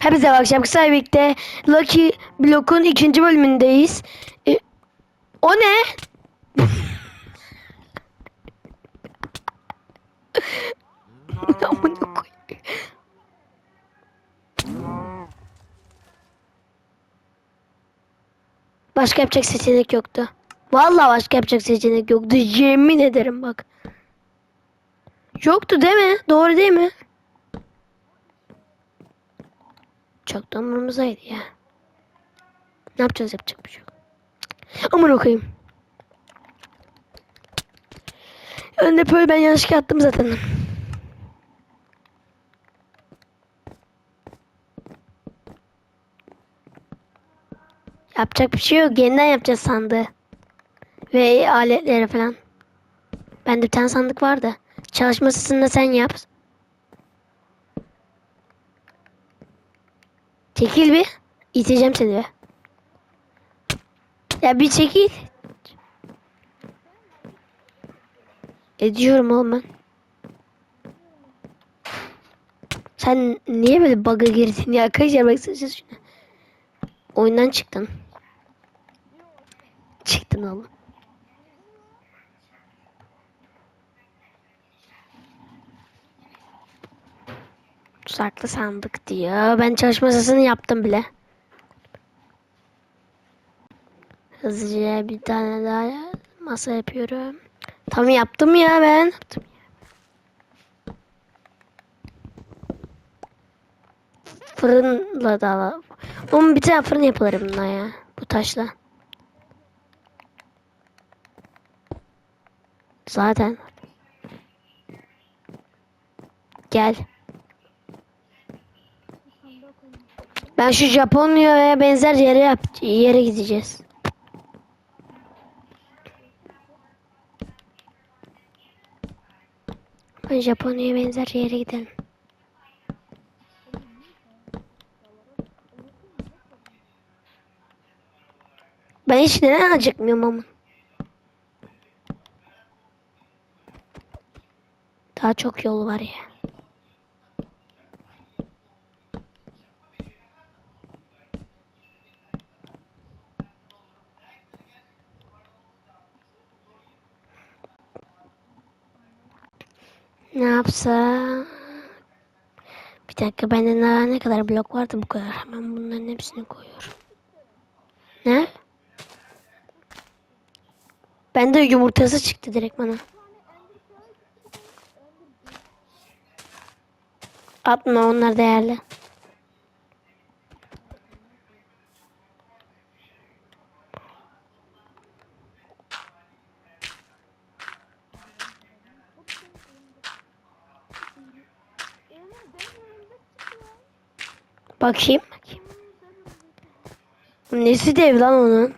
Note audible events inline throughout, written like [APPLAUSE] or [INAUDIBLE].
Hepinize akşam kısa birlikte Lucky Block'un ikinci bölümündeyiz. E, o ne? [LAUGHS] Amına. Başka yapacak seçenek yoktu. Vallahi başka yapacak seçenek yoktu. Yemin ederim bak. Yoktu değil mi? Doğru değil mi? Çok da umurumuzdaydı ya. Ne yapacağız yapacak bir şey yok. Aman okuyayım. Önde böyle ben yanlış attım zaten. Yapacak bir şey yok. Yeniden yapacağız sandığı. Ve aletleri falan. Bende bir tane sandık vardı. Çalışmasını da sen yap. Çekil bir. İteceğim seni be. Ya bir çekil. Ediyorum oğlum ben. Sen niye böyle bug'a girdin ya? Arkadaşlar baksana şuna. Oyundan çıktın. Çıktın oğlum. Tuzaklı sandık diyor. Ben çalışma masasını yaptım bile. Hızlıca bir tane daha masa yapıyorum. Tam yaptım ya ben. Yaptım ya. Fırınla da Oğlum bir tane fırın yapılır bununla ya. Bu taşla. Zaten. Gel. Ben şu Japonya'ya benzer yere yap yere gideceğiz. Ben Japonya'ya benzer yere gidelim. Ben hiç neden acıkmıyorum ama. Daha çok yol var ya. Ne yapsa? Bir dakika bende daha ne kadar blok vardı bu kadar. Hemen bunların hepsini koyuyorum. Ne? Bende yumurtası çıktı direkt bana. Atma onlar değerli. Bakayım. Nesi dev lan onun?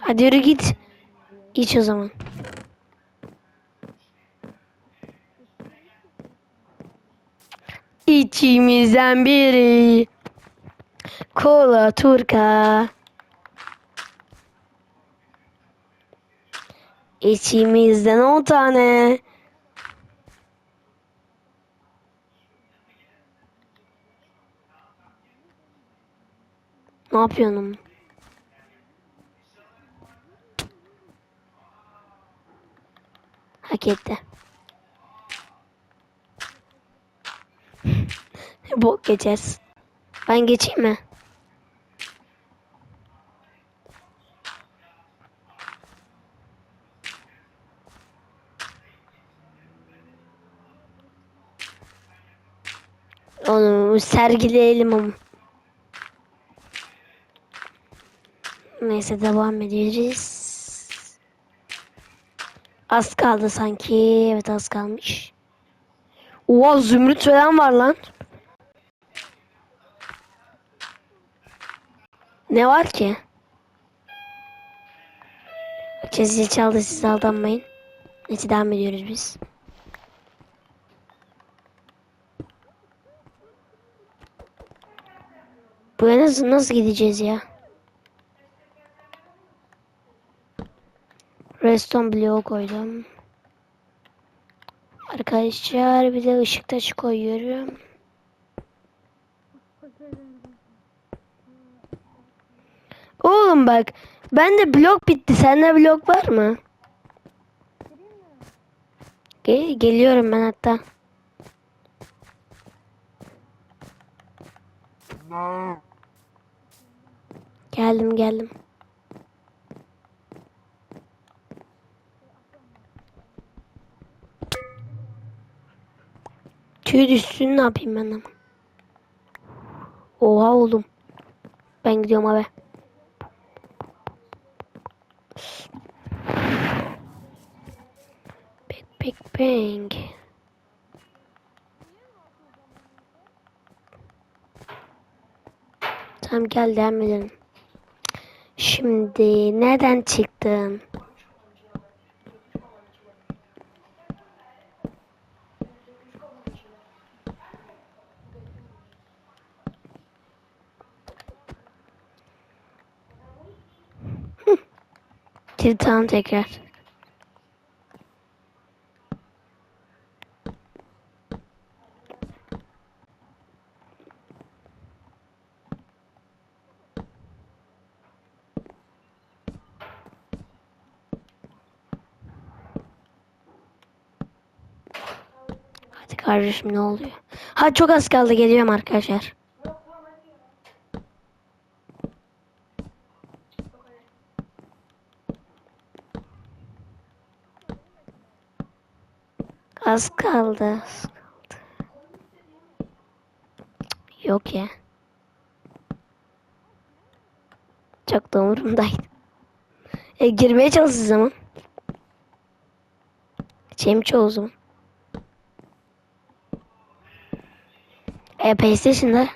Hadi yürü git. İç o zaman. İçimizden biri. Kola turka. İçimizden on tane. Ne yapıyorsun? Hak etti. [LAUGHS] Bu geçeriz. Ben geçeyim mi? Onu sergileyelim ama. Neyse devam edeceğiz. Az kaldı sanki. Evet az kalmış. Oha zümrüt falan var lan. Ne var ki? Çizgi çaldı siz aldanmayın. Neyse devam ediyoruz biz. Buraya nasıl, nasıl gideceğiz ya? Reston bloğu koydum. Arkadaşlar bir de ışık taşı koyuyorum. Oğlum bak. Ben de blok bitti. Sende blok var mı? Gel geliyorum ben hatta. No. Geldim geldim. Tüy düşsün ne yapayım ben ama. Oha oğlum. Ben gidiyorum abi. Big big bang. Tamam gel devam edelim. Şimdi nereden çıktın? Titan tekrar. Hadi kardeşim ne oluyor? Ha çok az kaldı geliyorum arkadaşlar. Az kaldı. Az kaldı. Yok ya. Çok da umurumdaydı. E, girmeye çalış o zaman. Geçeyim çoğu zaman. E, PlayStation'da.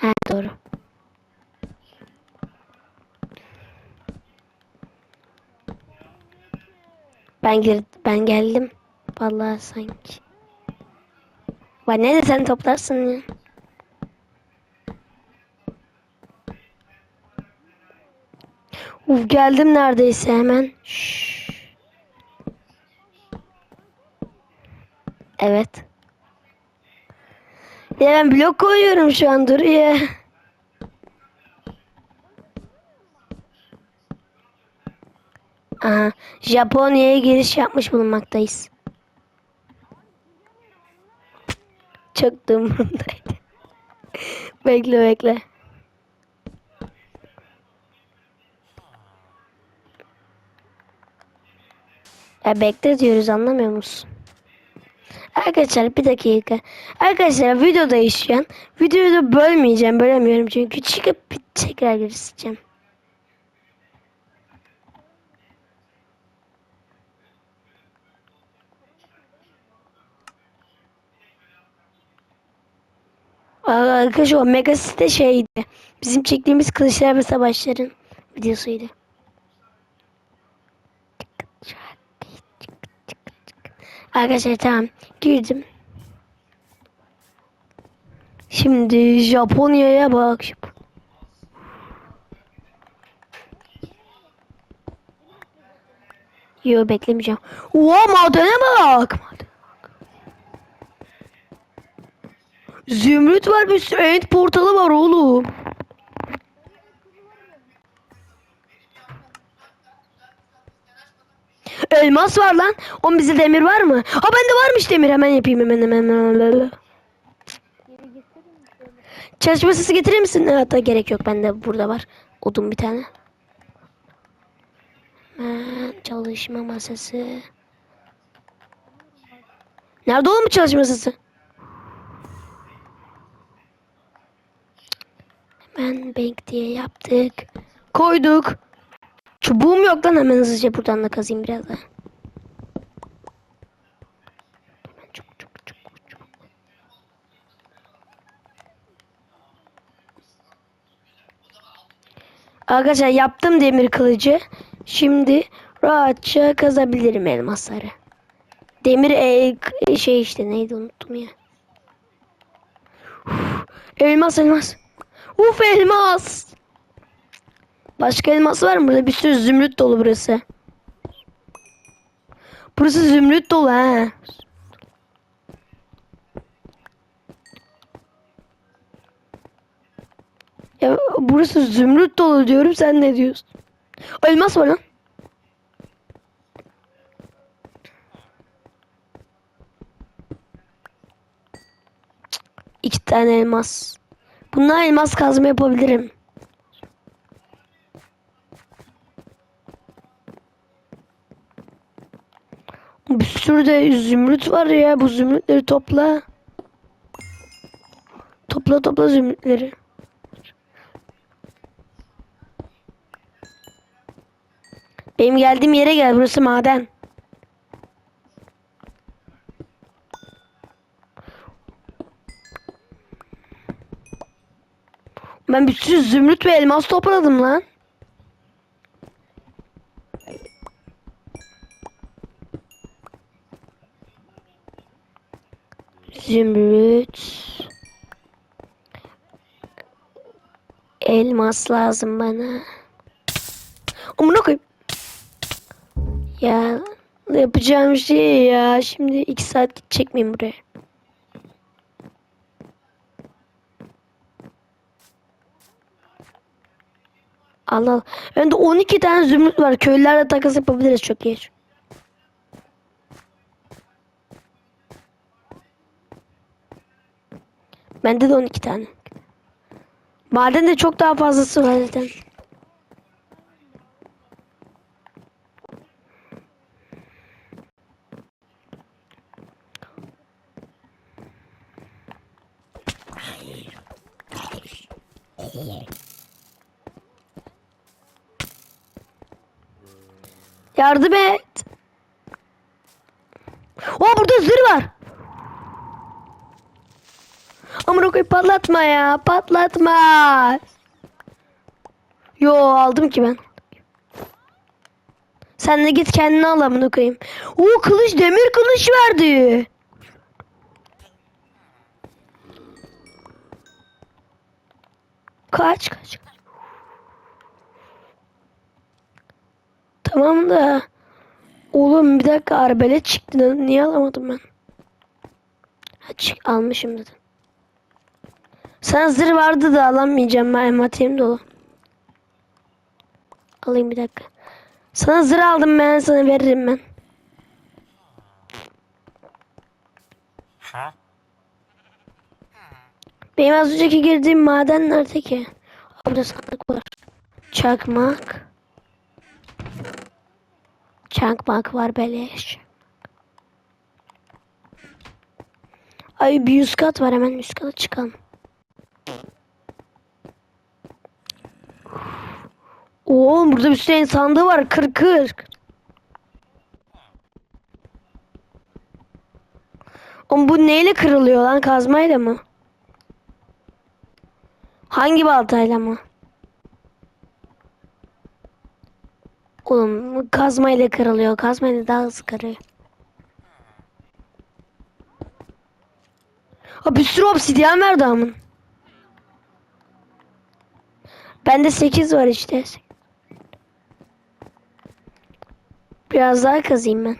Ha doğru. Ben gir ben geldim. Vallahi sanki. Bak ne de sen toplarsın ya. Uf geldim neredeyse hemen. Şşş. Evet. Ya ben blok koyuyorum şu an dur ya. Aha, Japonya'ya giriş yapmış bulunmaktayız. Çok da umurumdaydı. [LAUGHS] bekle bekle. Ya bekle diyoruz anlamıyor musun? Arkadaşlar bir dakika. Arkadaşlar videoda şu an. Videoyu da bölmeyeceğim. Bölemiyorum çünkü çıkıp tekrar girişeceğim. Aa, Arkadaşlar Mega City şeydi. Bizim çektiğimiz Kılıçlar ve Savaşların videosuydu. Arkadaşlar tamam girdim. Şimdi Japonya'ya bak. Yo beklemeyeceğim. Oha. Madene bak. Zümrüt var bir sürü end portalı var oğlum. Elmas var lan. Oğlum bizde demir var mı? Ha bende varmış demir. Hemen yapayım hemen hemen. hemen. Çalışma sesi getirir misin? Hatta gerek yok. Bende burada var. Odun bir tane. Hemen çalışma masası. Nerede oğlum bu çalışma masası? Hemen bank diye yaptık. Koyduk. Çubuğum yok lan hemen hızlıca buradan da kazayım biraz daha. Arkadaşlar yaptım demir kılıcı. Şimdi rahatça kazabilirim elmasları. Demir e, şey işte neydi unuttum ya. Uf, elmas elmas. Uf elmas. Başka elmas var mı? Burada bir sürü zümrüt dolu burası. Burası zümrüt dolu ha. Ya burası zümrüt dolu diyorum sen ne diyorsun? Elmas var lan. İki tane elmas. Bunlar elmas kazma yapabilirim. Bir sürü de zümrüt var ya. Bu zümrütleri topla. Topla topla zümrütleri. Benim geldiğim yere gel. Burası maden. Ben bir sürü zümrüt ve elmas topladım lan. Zümrüt. Elmas lazım bana. Amına koyayım. Ya yapacağım şey ya. Şimdi iki saat gidecek miyim buraya? Allah. Önde 12 tane zümrüt var. Köylülerle takas yapabiliriz çok iyi. Bende de 12 tane. Maden de çok daha fazlası var zaten. Yardım et. O burada zırh var. Amına koyayım patlatma ya. Patlatma. Yo aldım ki ben. Sen de git kendini al amına koyayım. Oo kılıç demir kılıç verdi. Kaç kaç. Tamam da. Oğlum bir dakika arbelet çıktı. Niye alamadım ben? Ha, çık, almışım zaten. Sana zırh vardı da alamayacağım. Ben envanterim dolu. Alayım bir dakika. Sana zırh aldım ben. Sana veririm ben. Ha? Benim az önceki girdiğim maden nerede ki? Burada sandık var. Çakmak. Çakmak var beleş. Ay bir üst kat var hemen üst kata çıkalım. Oo burada bir sürü sandığı var. Kır kır. Oğlum bu neyle kırılıyor lan? Kazmayla mı? Hangi baltayla mı? Oğlum kazmayla kırılıyor. Kazmayla daha hızlı kırıyor. Ha bir sürü obsidyen verdi amın. Bende 8 var işte. Biraz daha kazayım ben.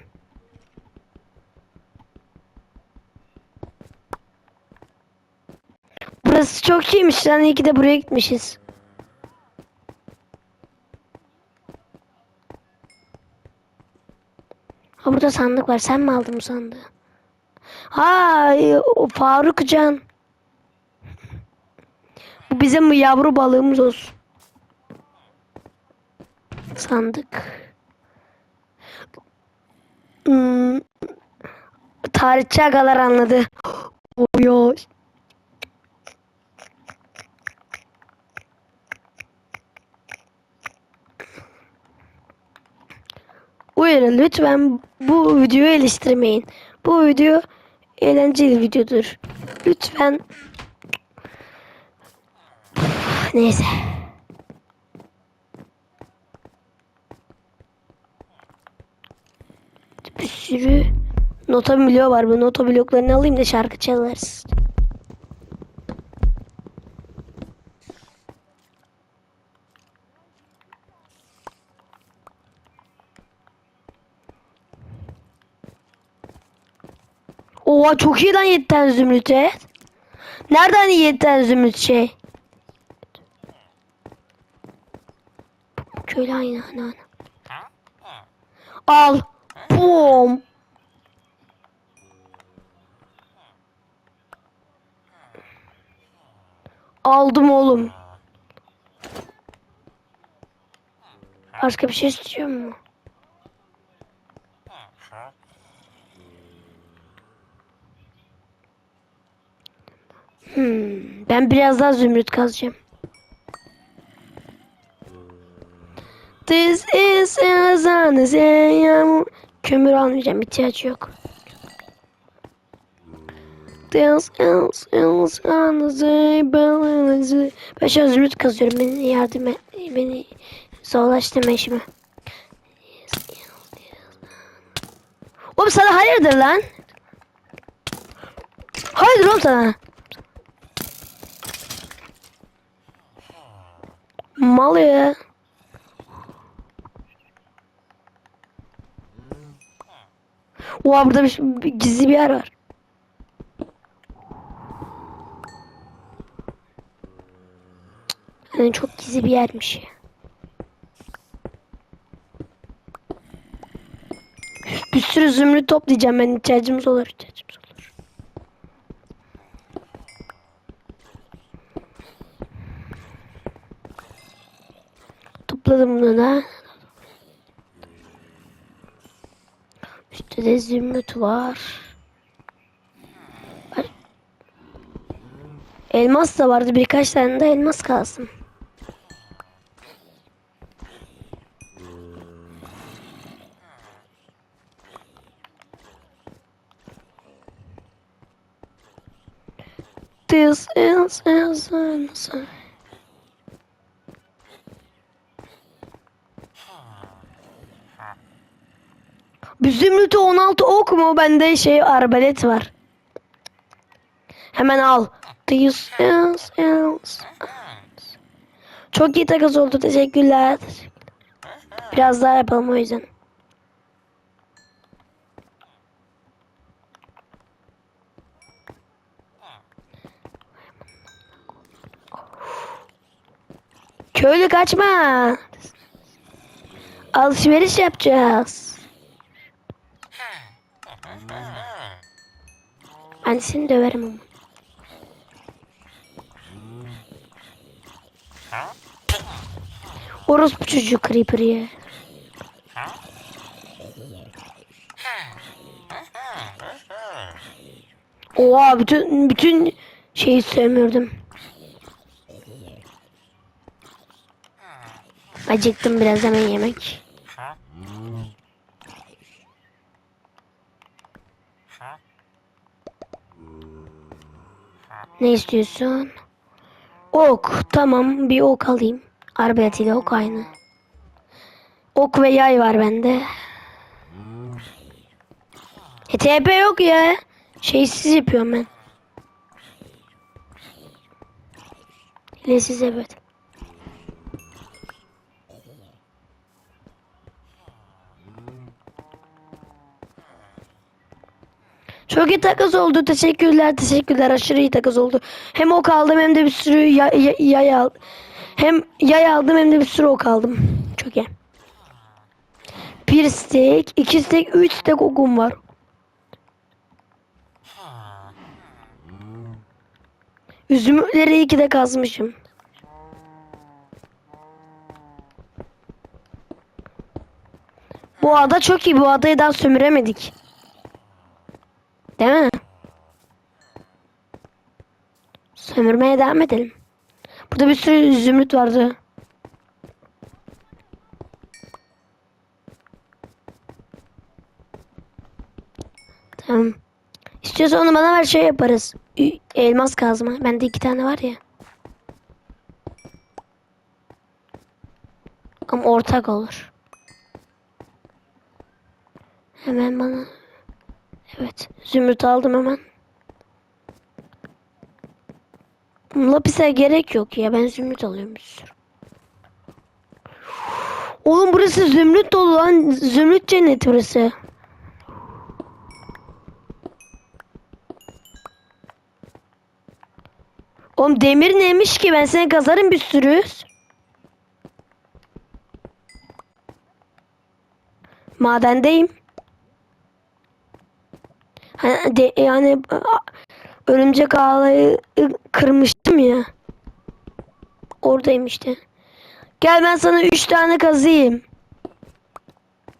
Burası çok iyiymiş lan. İyi ki de buraya gitmişiz. Ha burada sandık var. Sen mi aldın bu sandığı? Ha o Faruk Can. Bu bizim yavru balığımız olsun. Sandık. Hmm. Tarihçi agalar anladı. Oy. Uyarın lütfen bu videoyu eleştirmeyin. Bu video eğlenceli videodur. Lütfen neyse. bir sürü nota bloğu var. Bu nota bloklarını alayım da şarkı çalarız. Oha çok iyi lan yetten zümrüte. Nereden yetten zümrüt şey? Köylü aynı ana ana. Al. Bom. Aldım oğlum. Başka bir şey istiyor mu? Hmm, ben biraz daha zümrüt kazacağım. This is a Kömür almayacağım, ihtiyaç yok. This is Ben şu zümrüt kazıyorum. Beni yardım et. Beni zorlaştırma işimi. Oğlum sana hayırdır lan? Hayırdır oğlum sana? Mal ya. Oha burada bir, bir gizli bir yer var. Yani çok gizli bir yermiş ya. Bir sürü zümrüt toplayacağım ben ihtiyacımız olur ihtiyacımız olur. Topladım bunu da. Üstte de zümrüt var. Elmas da vardı birkaç tane de elmas kalsın. This is is Bir zümrütü 16 ok mu? Bende şey arbalet var. Hemen al. Çok iyi takas oldu. Teşekkürler. Biraz daha yapalım o yüzden. Köylü kaçma. Alışveriş yapacağız. Ben seni döverim ama. Orospu çocuğu Creeper ya. Oha bütün bütün şeyi sömürdüm. Acıktım biraz hemen yemek. Ne istiyorsun? Ok. Tamam bir ok alayım. Arbelet ile ok aynı. Ok ve yay var bende. E TP yok ya. Şeysiz yapıyorum ben. Hilesiz evet. Çok iyi takas oldu. Teşekkürler. Teşekkürler. Aşırı iyi takas oldu. Hem ok aldım hem de bir sürü yay, yay, yay aldım. Hem yay aldım hem de bir sürü ok aldım. Çok iyi. Bir stek, iki stek, üç stek okum var. Üzümleri iki de kazmışım. Bu ada çok iyi. Bu adayı daha sömüremedik. Değil mi? Sömürmeye devam edelim. Burada bir sürü zümrüt vardı. Tamam. İstiyorsan onu bana ver şey yaparız. Elmas kazma. Bende iki tane var ya. Ama ortak olur. Hemen bana Evet. Zümrüt aldım hemen. Lapise gerek yok ya. Ben zümrüt alıyorum bir sürü. Oğlum burası zümrüt dolu lan. Zümrüt cenneti burası. Oğlum demir neymiş ki? Ben seni kazarım bir sürü. Madendeyim. De, yani örümcek ağlayı kırmıştım ya. Oradayım işte. Gel ben sana üç tane kazıyım.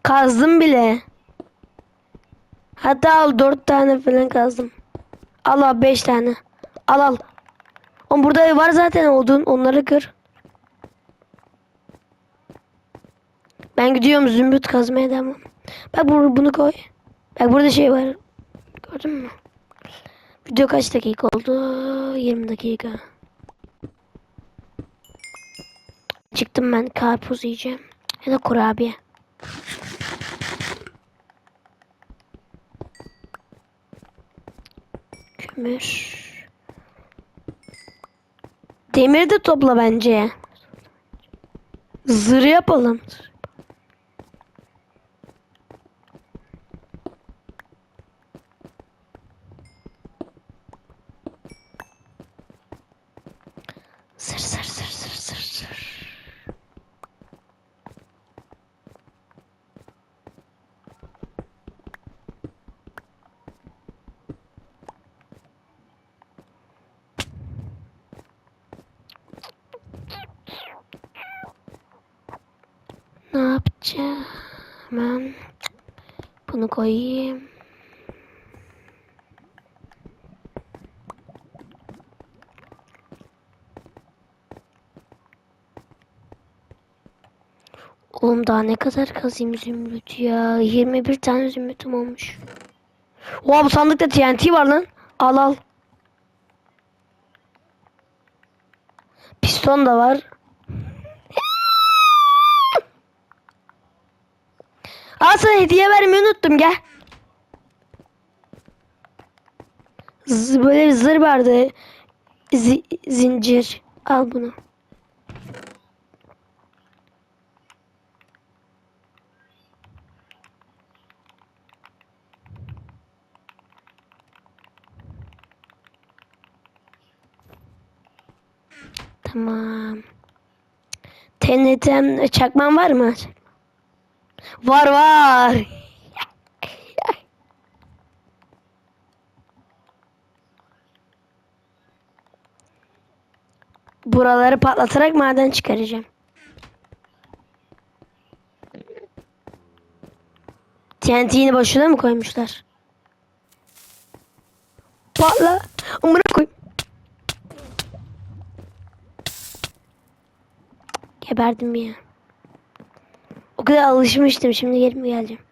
Kazdım bile. Hatta al dört tane falan kazdım. Al al beş tane. Al al. Oğlum burada var zaten odun. Onları kır. Ben gidiyorum zümrüt kazmaya devam. Bak bu- bunu koy. Bak burada şey var. Gördün mü? Video kaç dakika oldu? 20 dakika. Çıktım ben karpuz yiyeceğim. Ya da kurabiye. Kömür. Demir de topla bence. Zırh yapalım. Yapacağım? Ben bunu koyayım. Oğlum daha ne kadar kazayım zümrüt ya. 21 tane zümrütüm olmuş. Oha bu sandıkta TNT var lan. Al al. Piston da var. Al sana hediye vermeyi unuttum gel. Z böyle bir zırh vardı. Zi- zincir. Al bunu. Tamam. TNT'm çakman var mı? Var var. Buraları patlatarak maden çıkaracağım. TNT'yi boşuna mı koymuşlar? Patla. Amına koy. Geberdim ya. O kadar alışmıştım. Şimdi geri mi geleceğim?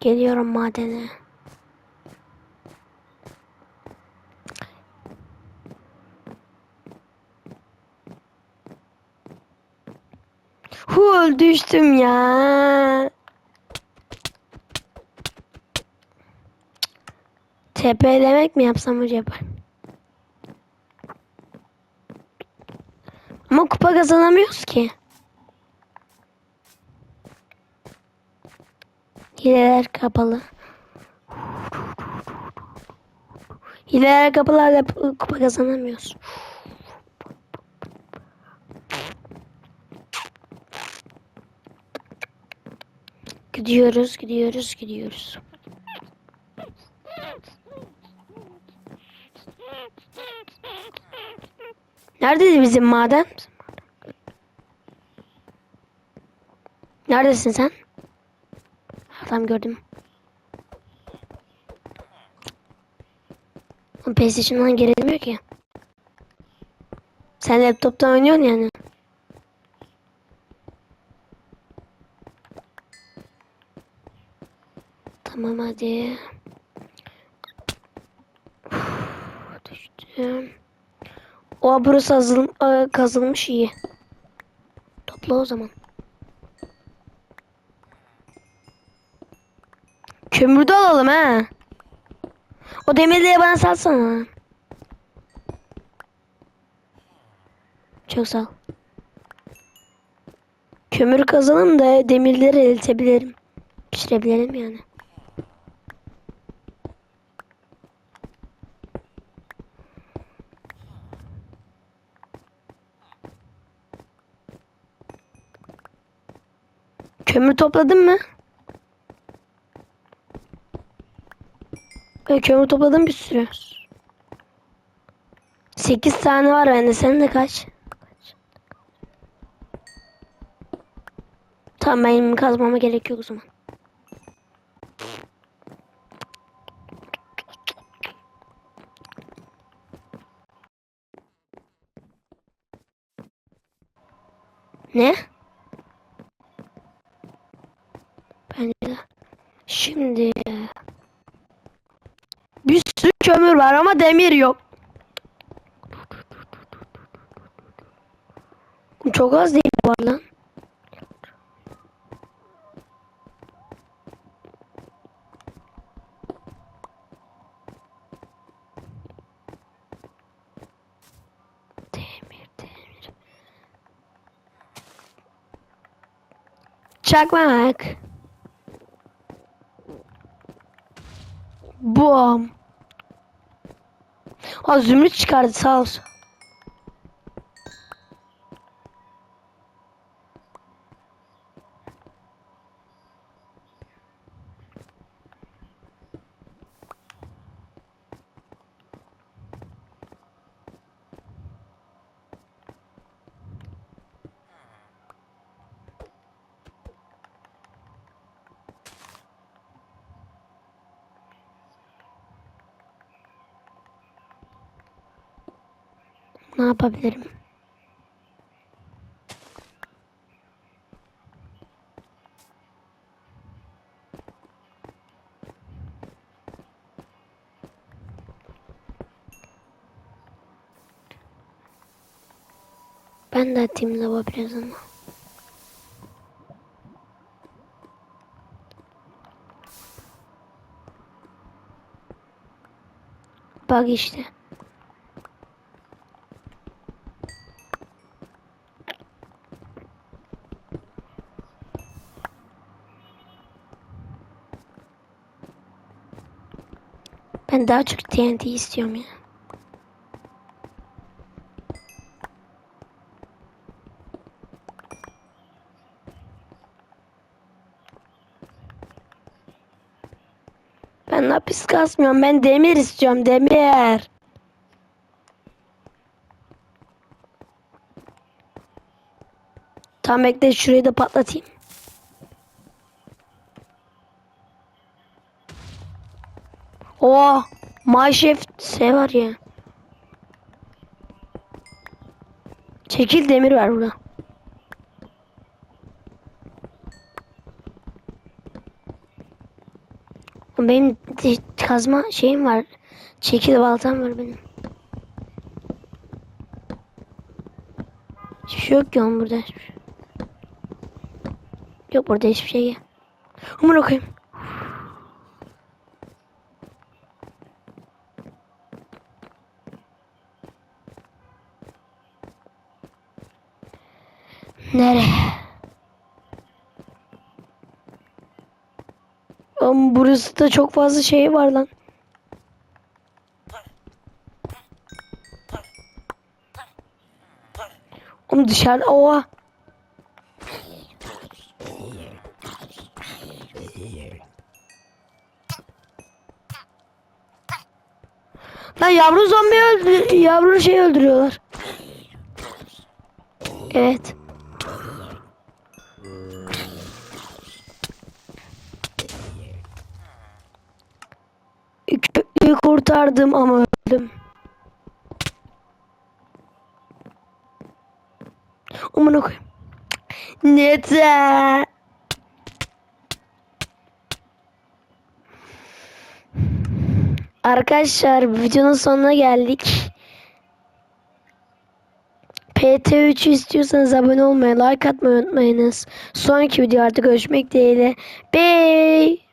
Geliyorum madene. Hu düştüm ya. TP'lemek mi yapsam acaba? Ama kupa kazanamıyoruz ki. Hileler kapalı. Hileler kapalı kupa kazanamıyoruz. Gidiyoruz, gidiyoruz, gidiyoruz. Neredeydi bizim maden? Neredesin sen? Tamam gördüm. PlayStation'dan gerilmiyor ki. Sen laptoptan oynuyorsun yani. Tamam hadi. Uf, düştüm. O burası azıl, e, kazılmış iyi. Topla o zaman. Kömür de alalım ha. O demirleri bana salsana. Çok sağ ol. Kömür kazanın da demirleri eritebilirim. Pişirebilirim yani. Kömür topladın mı? Ben kömür topladım bir sürü. 8 tane var bende. Senin de kaç? Tamam benim kazmama gerek yok o zaman. Ne? Bence de. Şimdi bir sürü kömür var yok. Çok az değil var lan. Demir, demir. Çakmak. Bom. Aa zümrüt çıkardı sağ olsun. Ne yapabilirim? Ben de atayım lava biraz ama. Bak işte. Daha çok TNT istiyorum ya. Ben lapis kasmıyorum. Ben demir istiyorum. Demir. Tamam bekle şurayı da patlatayım. Oo, Maşef şey var ya. Çekil demir var burada. Benim kazma şeyim var. Çekil baltam var benim. Hiçbir şey yok ki oğlum burada. şey. Yok burada hiçbir şey. Aman okuyayım. Ama burası da çok fazla şey var lan. Oğlum dışarıda oha. Lan yavru zombi öldü yavru şey öldürüyorlar. Evet. Kurtardım ama öldüm. Amına koyayım. Nete. Arkadaşlar videonun sonuna geldik. PT3 istiyorsanız abone olmayı, like atmayı unutmayınız. Sonraki videolarda görüşmek dileğiyle. Bye.